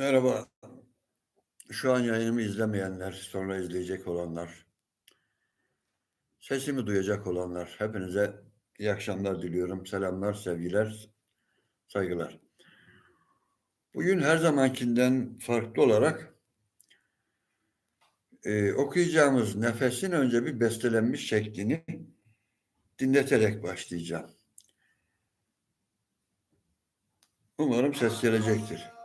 Merhaba. Şu an yayınımı izlemeyenler, sonra izleyecek olanlar, sesimi duyacak olanlar, hepinize iyi akşamlar diliyorum. Selamlar, sevgiler, saygılar. Bugün her zamankinden farklı olarak e, okuyacağımız nefesin önce bir bestelenmiş şeklini dinleterek başlayacağım. Umarım ses gelecektir.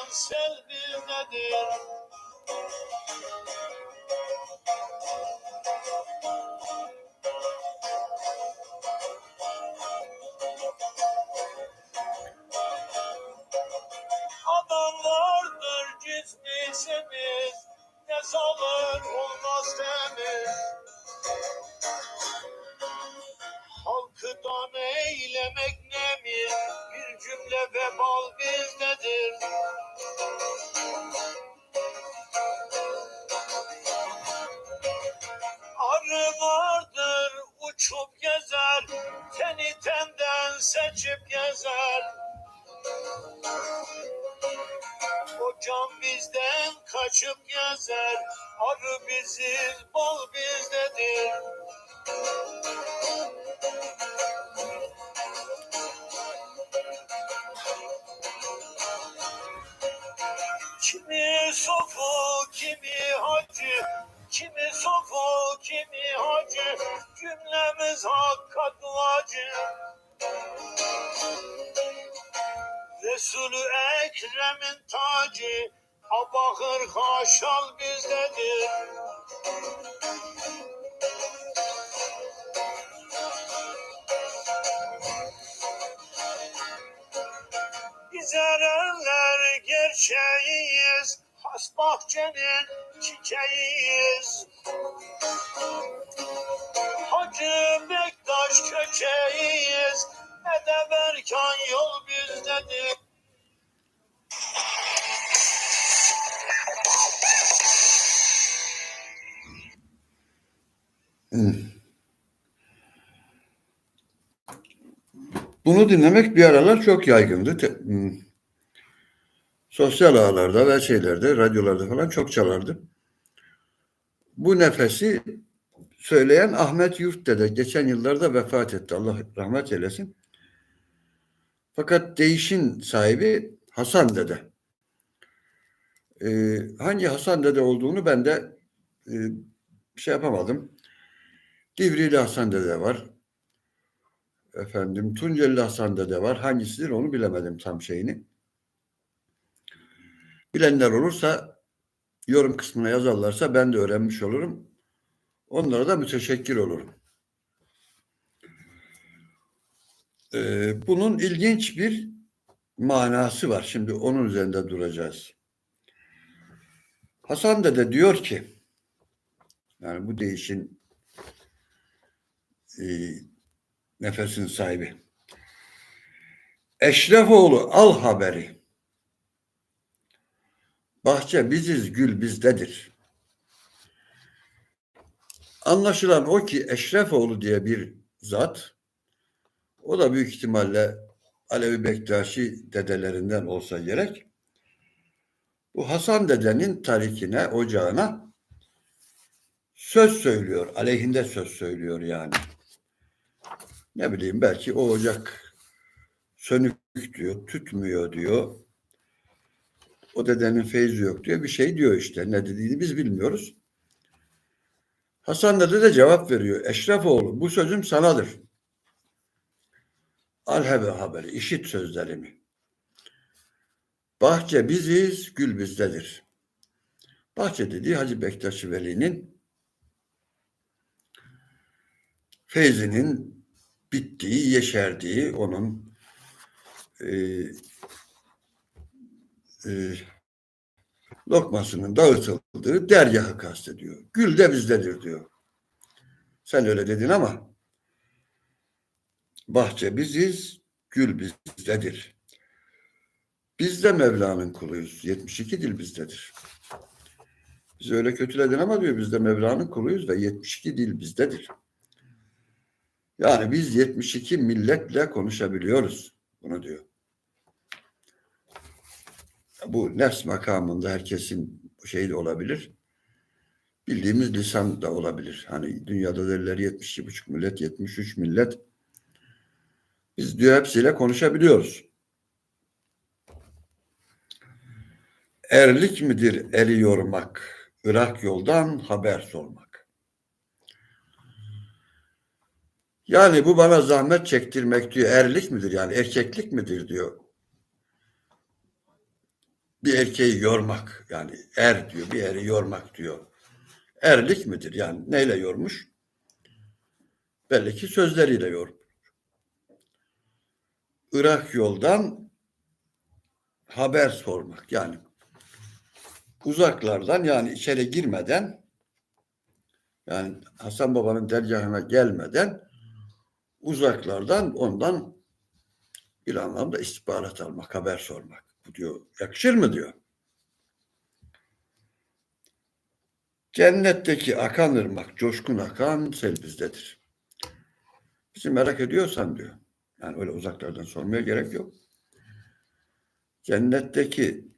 Akan sel gezer, arı biziz, bal bizdedir. Kimi sofu, kimi hacı, kimi sofu, kimi hacı, cümlemiz hakka duacı. Resulü Ekrem'in tacı, Abahır haşal bizdedir. Biz erenler gerçeğiyiz, has bahçenin çiçeğiyiz. Hacı Bektaş köçeğiyiz, Edeb yol bizdedir. Bunu dinlemek bir aralar çok yaygındı. Te- hmm. Sosyal ağlarda ve şeylerde, radyolarda falan çok çalardı. Bu nefesi söyleyen Ahmet Yurtdede geçen yıllarda vefat etti. Allah rahmet eylesin. Fakat değişin sahibi Hasan Dede. Ee, hangi Hasan Dede olduğunu ben de e, şey yapamadım. Divrili Hasan Dede var. Efendim Tunceli Hasan Dede var. Hangisidir onu bilemedim tam şeyini. Bilenler olursa yorum kısmına yazarlarsa ben de öğrenmiş olurum. Onlara da müteşekkir olurum. Ee, bunun ilginç bir manası var. Şimdi onun üzerinde duracağız. Hasan Dede diyor ki yani bu değişin e, nefesin sahibi. Eşrefoğlu al haberi. Bahçe biziz, gül bizdedir. Anlaşılan o ki Eşrefoğlu diye bir zat, o da büyük ihtimalle Alevi Bektaşi dedelerinden olsa gerek. Bu Hasan dedenin tarikine, ocağına söz söylüyor, aleyhinde söz söylüyor yani. Ne bileyim belki o ocak sönük diyor, tütmüyor diyor. o dedenin feyzi yok diyor. Bir şey diyor işte. Ne dediğini biz bilmiyoruz. Hasan dede de cevap veriyor. Eşrefoğlu bu sözüm sanadır. Alhebe haberi, işit sözlerimi. Bahçe biziz, gül bizdedir. Bahçe dediği Hacı Bektaş Veli'nin feyzinin bittiği, yeşerdiği, onun e, e, lokmasının dağıtıldığı dergahı kastediyor. Gül de bizdedir diyor. Sen öyle dedin ama bahçe biziz, gül bizdedir. Biz de Mevla'nın kuluyuz. 72 dil bizdedir. Bizi öyle kötüledin ama diyor biz de Mevla'nın kuluyuz ve 72 dil bizdedir. Yani biz 72 milletle konuşabiliyoruz. Bunu diyor. Bu nefs makamında herkesin şeyi de olabilir. Bildiğimiz lisan da olabilir. Hani dünyada derler 72,5 millet, 73 millet. Biz diyor hepsiyle konuşabiliyoruz. Erlik midir eli yormak, Irak yoldan haber sormak. Yani bu bana zahmet çektirmek diyor. Erlik midir yani erkeklik midir diyor. Bir erkeği yormak yani er diyor bir eri yormak diyor. Erlik midir yani neyle yormuş? Belli ki sözleriyle yormuş. Irak yoldan haber sormak yani uzaklardan yani içeri girmeden yani Hasan Baba'nın dergahına gelmeden uzaklardan ondan bir anlamda istihbarat almak, haber sormak. Bu diyor yakışır mı diyor. Cennetteki akan ırmak, coşkun akan sel bizdedir. Bizi merak ediyorsan diyor. Yani öyle uzaklardan sormaya gerek yok. Cennetteki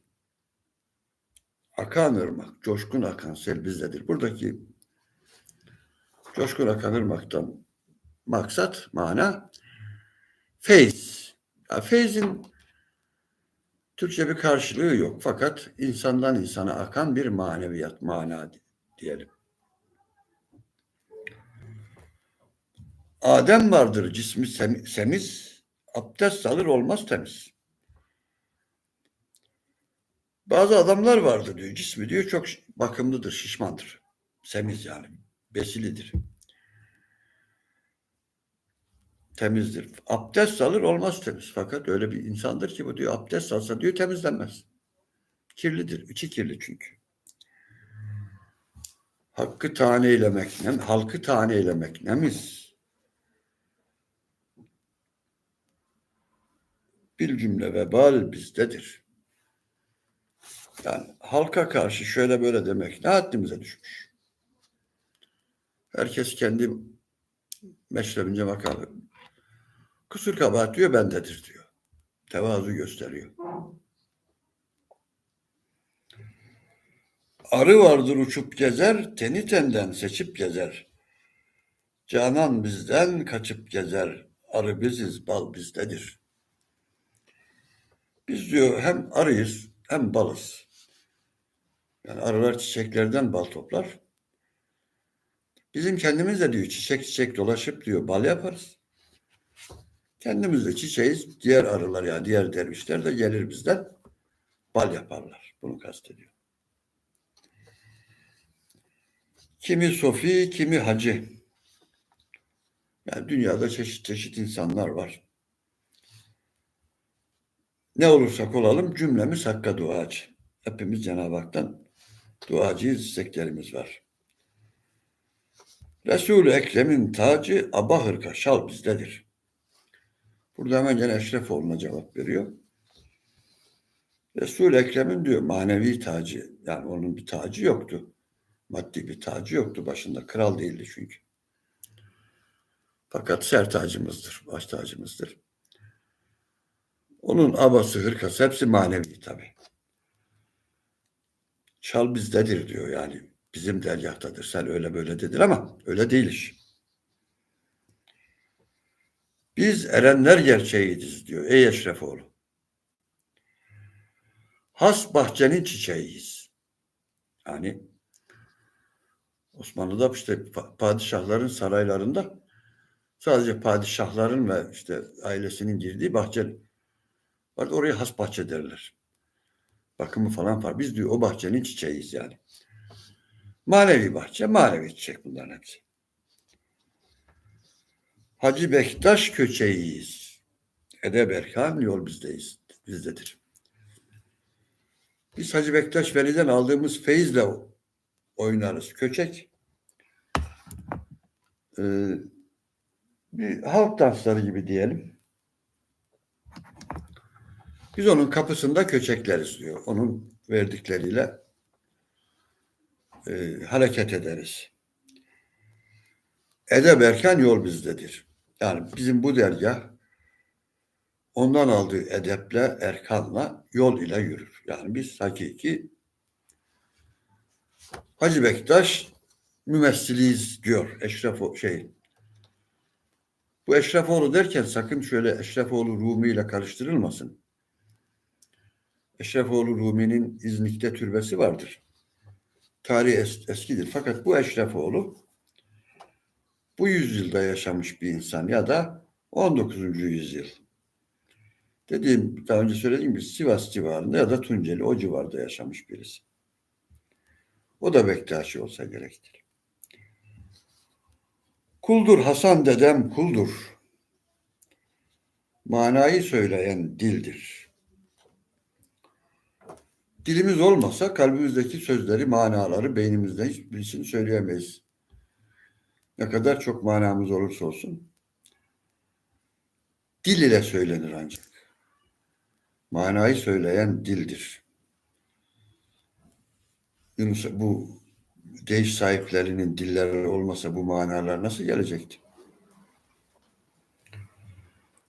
akan ırmak, coşkun akan sel bizdedir. Buradaki coşkun akan ırmaktan maksat, mana feyz. Ya feyzin Türkçe bir karşılığı yok. Fakat insandan insana akan bir maneviyat, mana diyelim. Adem vardır cismi semiz, abdest alır olmaz temiz. Bazı adamlar vardır diyor, cismi diyor çok bakımlıdır, şişmandır. Semiz yani, besilidir. Temizdir. Abdest alır olmaz temiz. Fakat öyle bir insandır ki bu diyor abdest alsa diyor temizlenmez. Kirlidir. içi kirli çünkü. Hakkı tane eylemek, ne, halkı tane eylemek nemiz. Bir cümle vebal bizdedir. Yani halka karşı şöyle böyle demek ne haddimize düşmüş. Herkes kendi meşrebince makamı. Kusur kabahat diyor bendedir diyor. Tevazu gösteriyor. Arı vardır uçup gezer, teni tenden seçip gezer. Canan bizden kaçıp gezer, arı biziz, bal bizdedir. Biz diyor hem arıyız hem balız. Yani arılar çiçeklerden bal toplar. Bizim kendimiz de diyor çiçek çiçek dolaşıp diyor bal yaparız. Kendimiz de çiçeğiz. Diğer arılar ya diğer dervişler de gelir bizden bal yaparlar. Bunu kastediyor. Kimi sofi, kimi hacı. Yani dünyada çeşit çeşit insanlar var. Ne olursak olalım cümlemiz hakka duacı. Hepimiz Cenab-ı Hak'tan duacıyız, isteklerimiz var. Resul-i Ekrem'in tacı aba hırka şal bizdedir. Burada hemen gene Eşrefoğlu'na cevap veriyor. Resul-i Ekrem'in diyor manevi tacı yani onun bir tacı yoktu. Maddi bir tacı yoktu başında. Kral değildi çünkü. Fakat ser tacımızdır, baş tacımızdır. Onun abası, hırkası hepsi manevi tabi. Şal bizdedir diyor yani. Bizim dergahtadır. Sen öyle böyle dedin ama öyle değil iş. Biz erenler gerçeğiyiz diyor. Ey Eşrefoğlu. has bahçenin çiçeğiyiz. Yani Osmanlı'da işte pa- padişahların saraylarında sadece padişahların ve işte ailesinin girdiği bahçe var. Oraya has bahçe derler. Bakımı falan var. Biz diyor o bahçenin çiçeğiyiz yani. Manevi bahçe, manevi çiçek bunların hepsi. Hacı Bektaş köçeğiyiz. Edeb Erkan yol bizdeyiz, bizdedir. Biz Hacı Bektaş Veli'den aldığımız feyizle oynarız. Köçek ee, bir halk dansları gibi diyelim. Biz onun kapısında köçekleriz diyor. Onun verdikleriyle e, hareket ederiz. Edeb erken yol bizdedir. Yani bizim bu dergah ondan aldığı edeple, erkanla, yol ile yürür. Yani biz hakiki Hacı Bektaş mümessiliyiz diyor Eşref şey. Bu Eşrefoğlu derken sakın şöyle Eşrefoğlu Rumi ile karıştırılmasın. Eşrefoğlu Rumi'nin İznik'te türbesi vardır. Tarihi es- eskidir. Fakat bu Eşrefoğlu bu yüzyılda yaşamış bir insan ya da 19. yüzyıl. Dediğim, daha önce söylediğim gibi Sivas civarında ya da Tunceli o civarda yaşamış birisi. O da Bektaşi olsa gerektir. Kuldur Hasan dedem kuldur. Manayı söyleyen dildir. Dilimiz olmasa kalbimizdeki sözleri, manaları beynimizde hiçbirisini söyleyemeyiz. Ne kadar çok manamız olursa olsun. Dil ile söylenir ancak. Manayı söyleyen dildir. Yunus bu değiş sahiplerinin dilleri olmasa bu manalar nasıl gelecekti?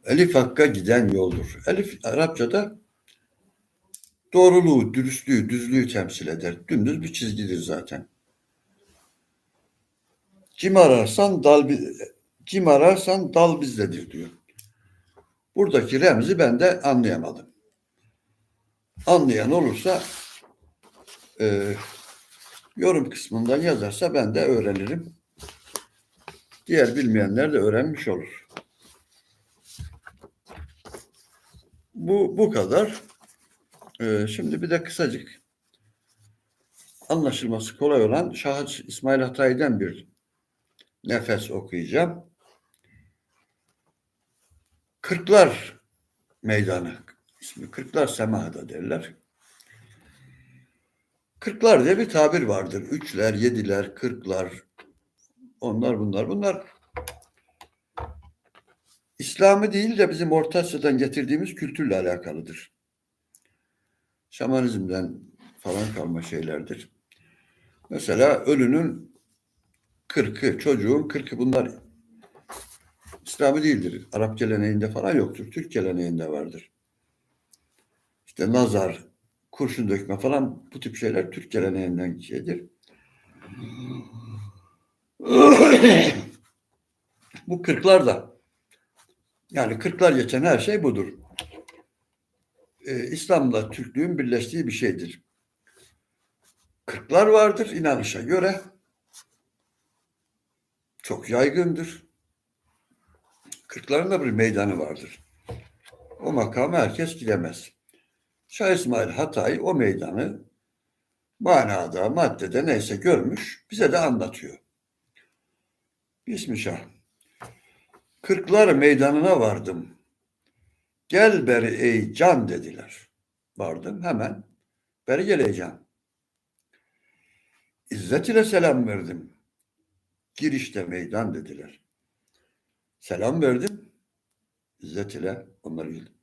Elif hakka giden yoldur. Elif Arapçada doğruluğu, dürüstlüğü, düzlüğü temsil eder. Dümdüz bir çizgidir zaten. Kim ararsan dal kim ararsan dal bizdedir diyor. Buradaki remzi ben de anlayamadım. Anlayan olursa e, yorum kısmından yazarsa ben de öğrenirim. Diğer bilmeyenler de öğrenmiş olur. Bu bu kadar. Ee, şimdi bir de kısacık anlaşılması kolay olan Şah İsmail Hatay'dan bir nefes okuyacağım. Kırklar Meydanı ismi. Kırklar Semaha'da derler. Kırklar diye bir tabir vardır. Üçler, yediler, kırklar, onlar bunlar. Bunlar İslam'ı değil de bizim Orta Asya'dan getirdiğimiz kültürle alakalıdır. Şamanizmden falan kalma şeylerdir. Mesela ölünün kırkı, çocuğun kırkı bunlar İslam'ı değildir. Arap geleneğinde falan yoktur. Türk geleneğinde vardır. İşte nazar, kurşun dökme falan bu tip şeyler Türk geleneğinden şeydir. bu kırklar da yani kırklar geçen her şey budur. Ee, İslam'la Türklüğün birleştiği bir şeydir. Kırklar vardır inanışa göre. Çok yaygındır. Kırkların da bir meydanı vardır. O makama herkes gidemez. Şah İsmail Hatay o meydanı manada, maddede neyse görmüş, bize de anlatıyor. Bismillah. Kırklar meydanına vardım. Gel beri ey can dediler. Vardım hemen. Beri geleceğim. İzzet ile selam verdim. Girişte meydan dediler. Selam verdim. İzzet ile onları bildim.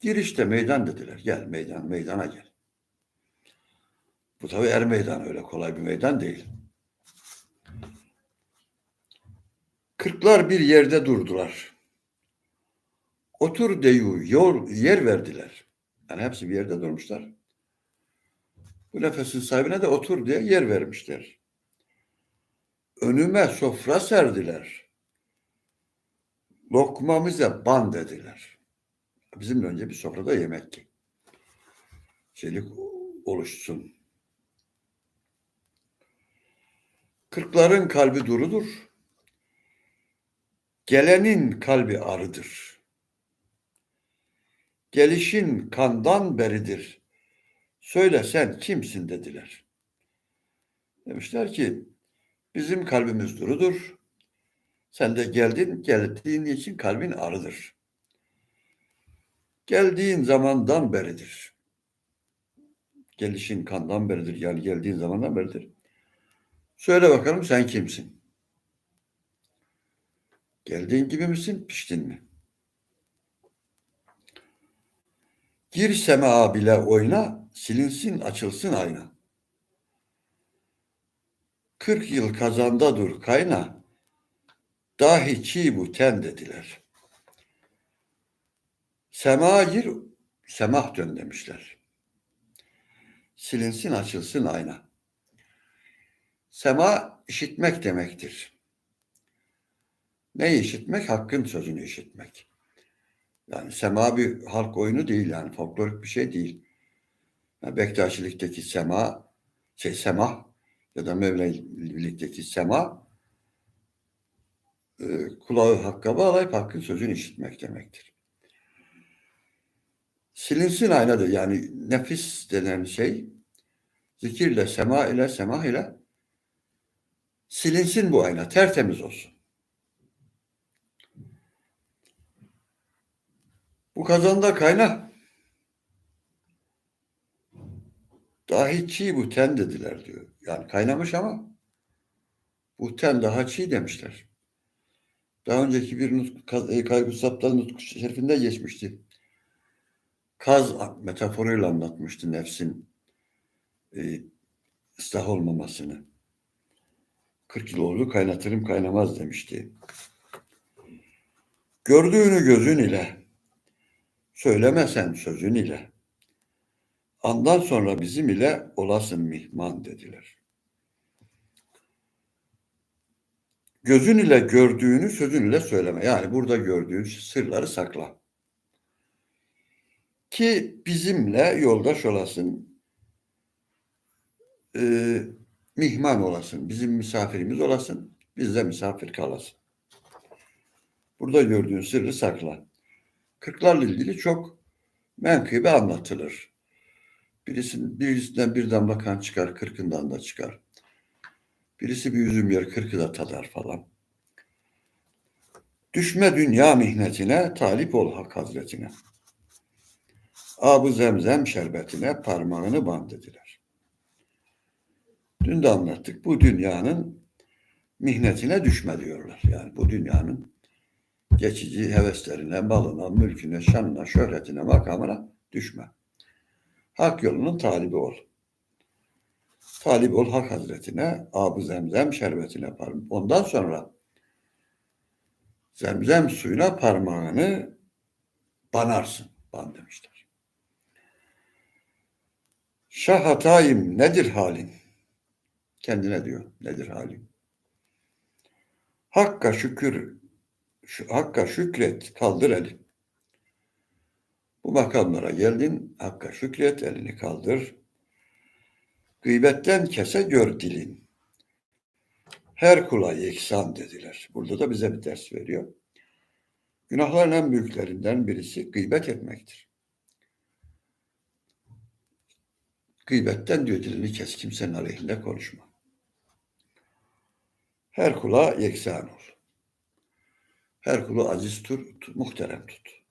Girişte meydan dediler. Gel meydan, meydana gel. Bu tabii er meydanı öyle kolay bir meydan değil. Kırklar bir yerde durdular. Otur deyu yol, yer verdiler. Yani hepsi bir yerde durmuşlar. Bu nefesin sahibine de otur diye yer vermişler. Önüme sofra serdiler. Lokmamıza ban dediler. Bizim önce bir sofrada yemek şeylik oluşsun. Kırkların kalbi durudur. Gelenin kalbi arıdır. Gelişin kandan beridir. Söyle sen kimsin dediler. Demişler ki bizim kalbimiz durudur. Sen de geldin, geldiğin için kalbin arıdır. Geldiğin zamandan beridir. Gelişin kandan beridir. Yani geldiğin zamandan beridir. Söyle bakalım sen kimsin? Geldiğin gibi misin, piştin mi? Gir sema bile oyna, silinsin açılsın ayna. Kırk yıl kazanda dur kayna, dahi çiğ bu ten dediler. Sema gir, semah dön demişler. Silinsin açılsın ayna. Sema işitmek demektir. Ne işitmek? Hakkın sözünü işitmek. Yani sema bir halk oyunu değil yani folklorik bir şey değil. Yani Bektaşilik'teki sema, şey semah ya da Mevlevilik'teki sema e, kulağı hakka bağlayıp hakkın sözünü işitmek demektir. Silinsin aynadır yani nefis denen şey zikirle, sema ile, semah ile silinsin bu ayna, tertemiz olsun. Bu kazanda kayna. Dahi çiğ bu ten dediler diyor. Yani kaynamış ama bu ten daha çiğ demişler. Daha önceki bir nutku, Kaygı Saptal Nutku Şerifinde geçmişti. Kaz metaforuyla anlatmıştı nefsin e, ıslah olmamasını. 40 yıl oldu kaynatırım kaynamaz demişti. Gördüğünü gözün ile, söylemesen sözün ile, andan sonra bizim ile olasın mihman dediler. Gözün ile gördüğünü sözün ile söyleme. Yani burada gördüğün sırları sakla. Ki bizimle yoldaş olasın, e, mihman olasın, bizim misafirimiz olasın, bizde misafir kalasın. Burada gördüğün sırrı sakla. Kırklarla ilgili çok menkıbe anlatılır. Birisinin, birisinden bir damla kan çıkar, kırkından da çıkar. Birisi bir üzüm yer, kırkı da tadar falan. Düşme dünya mihnetine, talip ol hak hazretine. Abu zemzem şerbetine parmağını band dediler. Dün de anlattık. Bu dünyanın mihnetine düşme diyorlar. Yani bu dünyanın geçici heveslerine, malına, mülküne, şanına, şöhretine, makamına düşme. Hak yolunun talibi ol. Talip ol hak hazretine, abu zemzem şerbetine parmağını. Ondan sonra zemzem suyuna parmağını banarsın. Ban demişler. Şah hatayım nedir halin? Kendine diyor nedir halin? Hakka şükür, şu, Hakka şükret, kaldır eli. Bu makamlara geldin, Hakka şükret, elini kaldır. Gıybetten kese gör dilin. Her kula yeksan dediler. Burada da bize bir ders veriyor. Günahların en büyüklerinden birisi gıybet etmektir. Gıybetten diyor dilini kes, kimsenin aleyhinde konuşma. Her kula yeksan ol. Her kulu aziz tut, muhterem tut.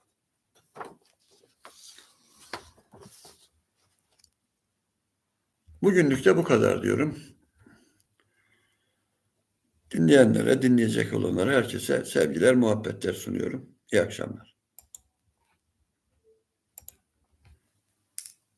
Bugünlük de bu kadar diyorum. Dinleyenlere, dinleyecek olanlara herkese sevgiler, muhabbetler sunuyorum. İyi akşamlar.